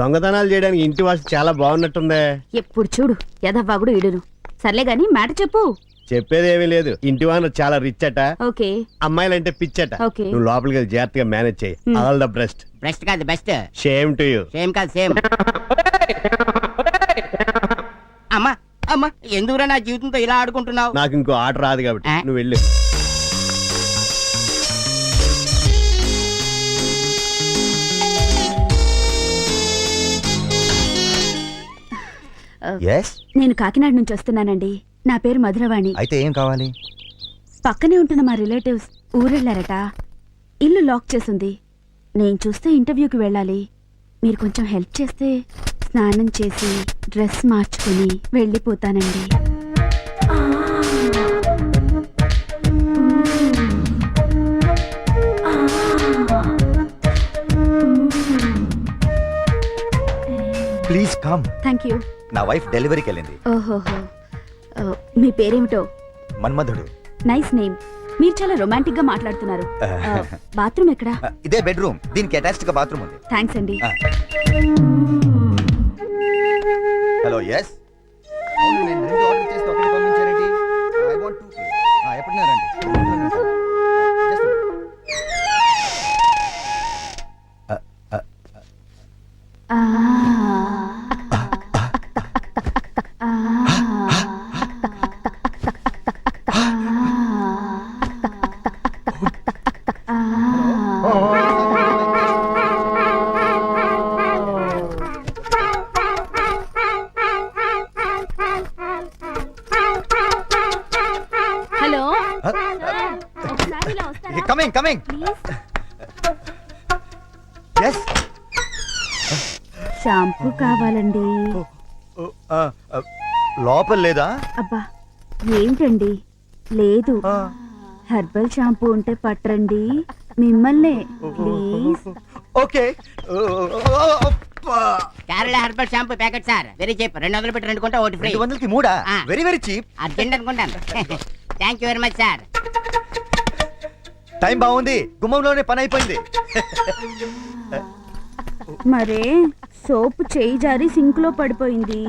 దొంగతనాలు చేయడానికి ఇంటి వాసి చాలా బాగున్నట్టుందే. ఎప్పుడు చూడు యథవ్వాగుడు ఇడును సర్లే గాని మ్యాటర్ చెప్పు. చెప్పేది ఏమీ లేదు. ఇంటి వాన చాలా రిచ్ అట. ఓకే. అమ్మాయిలంటే పిచ్చట. ఓకే. నువ్వు లోపలికి వెళ్ళి జాగ్రత్తగా మేనేజ్ చేయి. ఆల్ ద బెస్ట్ బెస్ట్ కాదు best shame to you same కాదు సేమ్ అమ్మా అమ్మా ఎందుకురా నా జీవితంతో ఇలా ఆడుకుంటున్నావు? నాకు ఇంకో ఆట రాదు కాబట్టి. ఆ? నువ్వు వెళ్ళు. ఎస్ నేను కాకినాడ నుంచి వస్తున్నానండి. నా పేరు మధురవాణి. అయితే ఏం కావాలి? పక్కనే ఉంటున్న మా రిలేటివ్స్ ఊరెళ్ళారట. ఇల్లు లాక్ చేసుంది. నేను చూస్తే ఇంటర్వ్యూకి వెళ్ళాలి. మీరు కొంచెం హెల్ప్ చేస్తే స్నానం చేసి డ్రెస్ మార్చుకుని వెళ్ళిపోతానండి. ప్లీజ్ కమ్ థ్యాంక్ యూ నా వైఫ్ డెలివరీకి వెళ్ళింది ఓహోహో మీ పేరేమిటో? మన్మధుడు. Nice name. మీరు చాలా రొమాంటిక్గా మాట్లాడుతున్నారు బాత్రూమ్ ఎక్కడా? ఆ, ఇదే బెడ్రూమ్. దీనికి అటాచ్డ్గా బాత్రూమ్ ఉంది. థ్యాంక్స్ అండి. Hello yes hello. ఆ, ఒకసారి ఇలా వస్తారా? Coming coming. Please. Yes shampoo కావాలండి. లోపల లేదా? అబ్బా ఏంటండి? లేదు. హెర్బల్ షాంపూ ఉంటే పట్టరండి. మిమ్మల్నే please. Okay. Kerala herbal shampoo packet sir. Very cheap. రెండు వందలు పెట్టి రెండు కొంటే ఒకటి ఫ్రీ. రెండు వందలకి మూడా? ఆ. Very very cheap. అర్జెంట్ అనుకుంటాను. Thank you very much sir time బాగుంది. గుమ్మంలోనే పని అయిపోయింది. మరే సోప్ చేయి జారి సింక్లో పడిపోయింది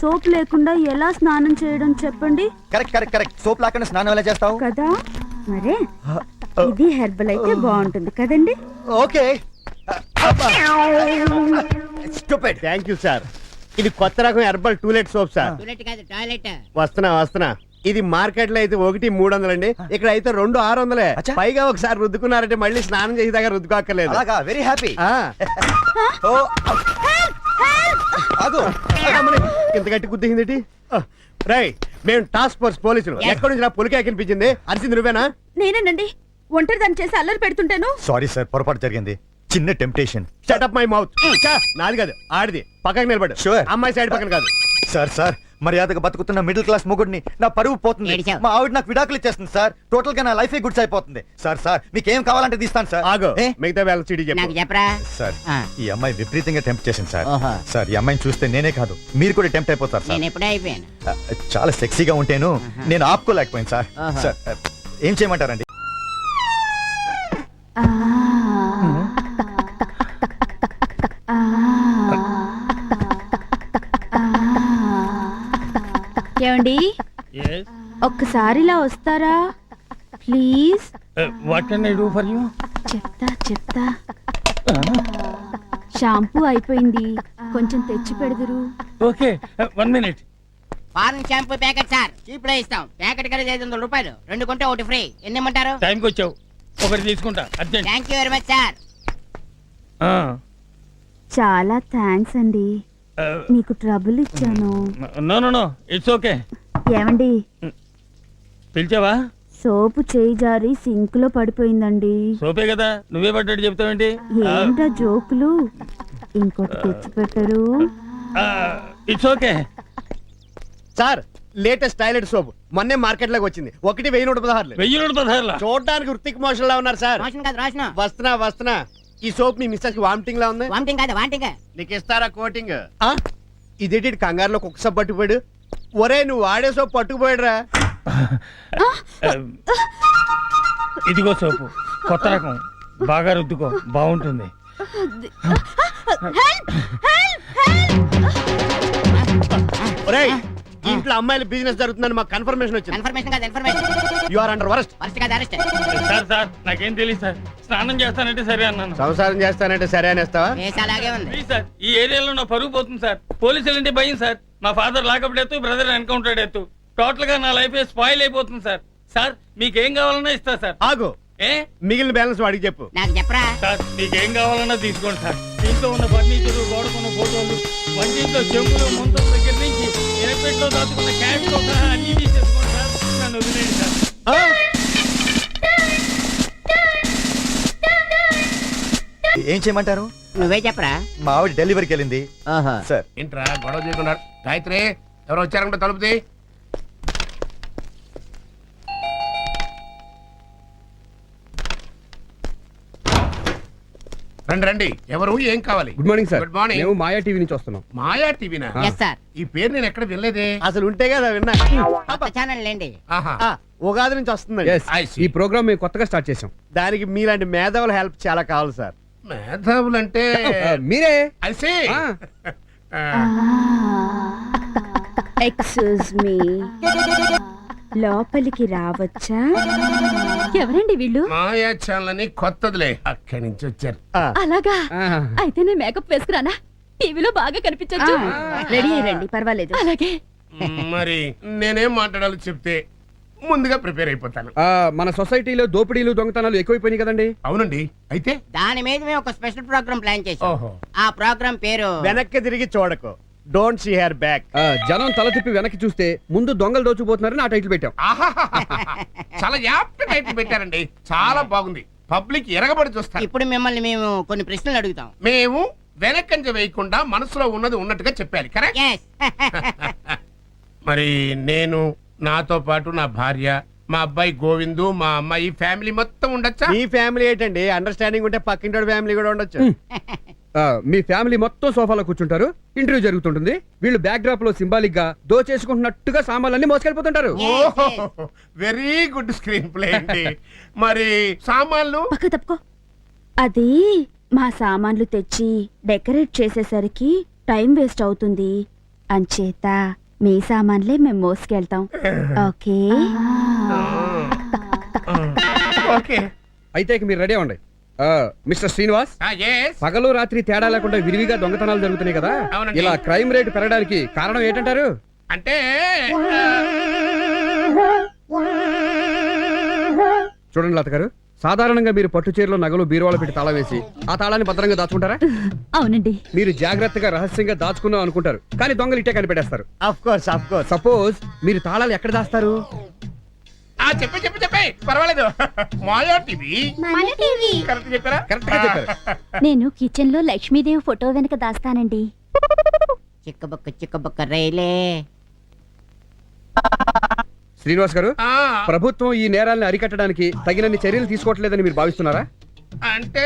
సోప్ లేకుండా ఎలా స్నానం చేయడం చెప్పండి? Correct correct correct. సోప్ లాకుండా స్నానం ఎలా చేస్తావు? కదా? మరే ఇది హెర్బల్ అయితే బాగుంటుంది. కదండి? Okay. Stupid. Thank you sir ఇది కొత్త రకం herbal toilet soap sir toilet కాదు టాయిలెట్. వస్తున్నా వస్తున్నా. ఇది మార్కెట్లో అయితే ఒకటి మూడు వందలండి. ఇక్కడ అయితే రెండు ఆరు వందలే. అచ్చా. పైగా ఒకసారి రుద్దుకున్నారంటే మళ్ళీ స్నానం చేసేదాకా రుద్దుకోక్కర్లేదు. అలాగా వెరీ హ్యాపీ ఆ, ఓ. ఆగు. అమ్మని, ఇంత గట్టి గుద్దింది రై మేము టాస్క్ ఫోర్స్ పోలీసులు. ఎక్కడి నుంచి నా పులికే కనిపించింది అరిసింది నువ్వేనా? నేనేనండి. ఒంటరి దాన్ని చేసి అల్లరి పెడుతుంటాను? సారీ సార్ పొరపాటు జరిగింది. చిన్న టెంప్టేషన్ షటప్ మై మౌత్ నాది కాదు ఆడిది పక్కకి నిలబడు. Sure. అమ్మాయి సైడ్ పక్కన కాదు. సార్ సార్ మర్యాదగా బతుకుతున్న మిడిల్ క్లాస్ మొగుడిని నా పరువు పోతుంది. ఏడిచావు. మా ఆవిడ నాకు విడాకులు ఇచ్చేస్తుంది సార్ టోటల్గా నా లైఫ్ గుడ్స్ అయిపోతుంది. సార్ సార్ మీకు ఏం కావాలంటే తీస్తాను సార్ ఆగు. ఏ? మిగతా వేళ సిడి నాకు చెప్పు చెప్పరా? సార్ ఆ. ఈ అమ్మాయి విపరీతంగా టెంప్ట్ చేసింది సార్ ఓహో. సార్ ఈ అమ్మాయిని చూస్తే నేనే కాదు. మీరు కూడా టెంప్ట్ అయిపోతారు సార్ నేను ఎప్పుడే అయిపోయాను. ఆ, చాలా సెక్సీగా ఉంటేను నేను ఆపుకోలేకపోయాను సార్ ఆహా. సార్ ఏం చేయమంటారండి? ఏమండి? Yes. ఒక్కసారి ఇలా వస్తారా? Please. What can I do for you? చెప్తా చెప్తా. షాంపూ అయిపోయింది. కొంచెం తెచ్చి పెడదురు. Okay, uh, one minute. Foreign shampoo packet sir. చీప్లో ఇస్తాం. ప్యాకెట్ కలిసి ఐదు వందల రూపాయలు. రెండు కొంటే ఒకటి ఫ్రీ. ఎన్ని ఇమ్మంటారు? టైంకి వచ్చావు. ఒకటి తీసుకుంటా. Urgent. Thank you very much sir చాలా థ్యాంక్స్ అండి. మీకు ట్రబుల్ ఇచ్చాను. No no no. It's okay ఏమండి? పిలిచావా? సోపు చేయి జారి సింక్లో పడిపోయిందండి. సోపే కదా. నువ్వే పడ్డట్టు చెప్తావేంటి? ఏంటా జోకులు? ఇంకోటి తెచ్చి పెట్టరు? It's okay sir latest toilet soap మొన్నే మార్కెట్లోకి వచ్చింది ఒకటి వెయ్యి నూట పదహారులు వెయ్యి నూట పదహారులా చూడడానికి వృత్తిక్ మోషన్ లా ఉన్నారు సార్ రోషన్ కాదు రోషన్ వస్తున్నా వస్తున్నా ఈ సోప్ మీ మిస్సెస్కి వామిటింగ్ లా ఉంది వామిటింగ్ కాదు వామిటింగ్ నీకు ఇస్తారా కోటింగ్ ఇదేంటి కంగారులో కుక్క సబ్బు పట్టుకుపోయాడు ఒరే నువ్వు వాడే సోప్ పట్టుకుపోయాడురా ఇదిగో సోపు కొత్త రకం బాగా రుద్దుకో బాగుంటుంది ఒరేయ్ ఇంట్లో అమ్మాయిల బిజినెస్ జరుగుతుందని మాకు కన్ఫర్మేషన్ వచ్చింది. కన్ఫర్మేషన్ కాదు information you are under worst first కాదు అరెస్ట్ సార్ సార్ నాకేం తెలియదు సార్. స్నానం చేస్తానంటే సరే అన్నాను. సంసారం చేస్తానంటే సరే అనేస్తావా? అలాగే ఉంది. ప్లీజ్ సార్ ఈ ఏరియాలో నా పరుగు పోతుంది సార్. పోలీసులు అంటే భయం సార్. మా ఫాదర్ లాకప్ ఎత్తు బ్రదర్ ఎన్కౌంటర్ ఎత్తు టోటల్గా నా లైఫ్ స్పాయిల్ అయిపోతుంది సార్. సార్ మీకేం కావాలన్నా ఇస్తా సార్. ఆగు. ఏ? మిగిలిన బ్యాలెన్స్ వాడికి చెప్పు. నాకు చెప్పరా? సార్ మీకేం కావాలన్నా తీసుకోండి సార్. ఇంట్లో ఉన్న ఫర్నిచర్ గోడకున్న ఫోటోలు వంటింట్లో చెంబులు ముంతల దగ్గర నుంచి ఎయిర్పెట్లో దాచుకున్న క్యాష్తో సహా అన్ని తీసేసుకోండి సార్ నన్ను వదిలేయండి. సార్ ఆ? ఏం చేయమంటారు? నువ్వే చెప్పరా? మా ఆవిడ డెలివరీకి వెళ్ళింది. ఓహో సార్. ఏంట్రా గొడవ చేయకుండా గాయత్రి ఎవరో వచ్చారంటే తలుపుది రండి రండి. ఎవరు? ఏం కావాలి? Good morning sir good morning మేము మాయా టీవీ నుంచి వస్తున్నాం. మాయా టీవీనా? ఎస్ సార్ ఈ పేరు నేను ఎక్కడ వినలేదే. అసలు ఉంటే కదా విన్నా. కొత్త ఛానల్ లేండి. ఆహా. ఆ, ఉగాది నుంచి వస్తుందండి. Yes I see. ఈ ప్రోగ్రామ్ మేము కొత్తగా స్టార్ట్ చేసాం దానికి మీలాంటి మేధావుల హెల్ప్ చాలా కావాలి సార్ మేధావులంటే ఆ, మీరే అల్సి ఆ. ఎక్స్క్యూజ్ మీ లోపలికి రావచ్చా? ఎవరండి వీళ్ళు? మాయా ఛానల్ అని కొత్తదిలే. అక్కడి నుంచి వచ్చారు. అలాగా. అయితే నేను మేకప్ వేసుకురానా? టీవీలో బాగా కనిపించచ్చు. రెడీ అయ్యండి పర్వాలేదు. అలాగే. మరి నేనేం మాట్లాడాలో చెప్తే ముందుగా ప్రిపేర్ అయిపోతాను. ఆ, మన సొసైటీలో దోపిడీలు దొంగతనాలు ఎక్కువైపోయినాయి కదండి. అవునండి. అయితే? దాని మీద మేము ఒక స్పెషల్ ప్రోగ్రామ్ ప్లాన్ చేసాం ఆ ప్రోగ్రామ్ పేరు వెనక్కి తిరిగి చూడకు. డోంట్ సీ హెర్ బ్యాక్ జనం తల తిప్పి వెనక్కి చూస్తే ముందు దొంగలు దోచుకుపోతున్నారని ఆ టైటిల్ పెట్టాం. చాలా యాప్ట్ టైటిల్ పెట్టారండి. చాలా బాగుంది. పబ్లిక్ ఎరగబడి చూస్తారు. ఇప్పుడు మిమ్మల్ని మేము కొన్ని ప్రశ్నలు అడుగుతాం. మేము వెనకంజ వేయకుండా మనసులో ఉన్నది ఉన్నట్టుగా చెప్పాలి. కరెక్ట్ మరి నేను నాతో పాటు నా భార్య మా అబ్బాయి గోవిందు మా అమ్మాయి ఫ్యామిలీ మొత్తం ఉండొచ్చా? మీ ఫ్యామిలీ ఏంటండి? అండర్స్టాండింగ్ ఉంటే పక్కింటి ఫ్యామిలీ కూడా ఉండొచ్చు. మీ ఫ్యామిలీ మొత్తం సోఫాలో కూర్చుంటారు. ఇంటర్వ్యూ జరుగుతుంటుంది. వీళ్ళు బ్యాక్ డ్రాప్లో సింబాలిక్గా దోచేసుకుంటున్నట్టుగా సామాన్లన్నీ మోసుకెళ్ళిపోతుంటారు. ఓహో వెరీ గుడ్ స్క్రీన్ ప్లే అండి. మరి సామాన్లు? పక్క తప్పుకో. అది మా సామాన్లు తెచ్చి డెకరేట్ చేసేసరికి టైం వేస్ట్ అవుతుంది. అంచేత మీ సామాన్లే మేము మోసుకెళ్తాం. ఓకే. ఓకే. అయితే ఇక మీరు రెడీ అవ్వండి. మిస్టర్ శ్రీనివాస్? పగలు రాత్రి తేడా లేకుండా విరివిగా దొంగతనాలు జరుగుతున్నాయి కదా. ఇలా క్రైమ్ రేట్ పెరగడానికి కారణం ఏంటంటారు? అంటే చూడండి లత గారు సాధారణంగా మీరు పట్టు చీరలో నగలు బీరువాలో పెట్టి తాళం వేసి ఆ తాళాన్ని భద్రంగా దాచుకుంటారా? అవునండి. మీరు జాగ్రత్తగా రహస్యంగా దాచుకుందాం అనుకుంటారు కానీ దొంగలు ఇట్టే కనిపెట్టేస్తారు. సపోజ్ మీరు తాళాలు ఎక్కడ దాస్తారు? ఆ చెప్పి చెప్పి చెప్పి. పర్వాలేదు. మాయా టీవీ? కరెక్ట్ చెప్పారా? కరెక్ట్గా చెప్పారు. నేను కిచెన్లో లక్ష్మీదేవి ఫోటో వెనక దాస్తానండి. చిక్కబుక్క చిక్కబుక్క రైలే. శ్రీనివాస్ గారు ఆ, ప్రభుత్వం ఈ నేరాల్ని అరికట్టడానికి తగినన్ని చర్యలు తీసుకోవట్లేదని మీరు భావిస్తున్నారా? అంటే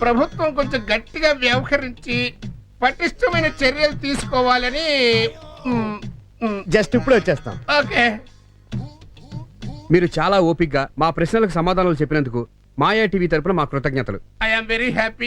ప్రభుత్వం కొంచెం గట్టిగా వ్యవహరించి పటిష్టమైన చర్యలు తీసుకోవాలని మ్, మ్, జస్ట్ ఇప్పుడు వచ్చేస్తాం. ఓకే. మీరు చాలా ఓపిగ్గా మా ప్రశ్నలకు సమాధానాలు చెప్పినందుకు మాయా టీవీ తరపున మా కృతజ్ఞతలు. I'm very happy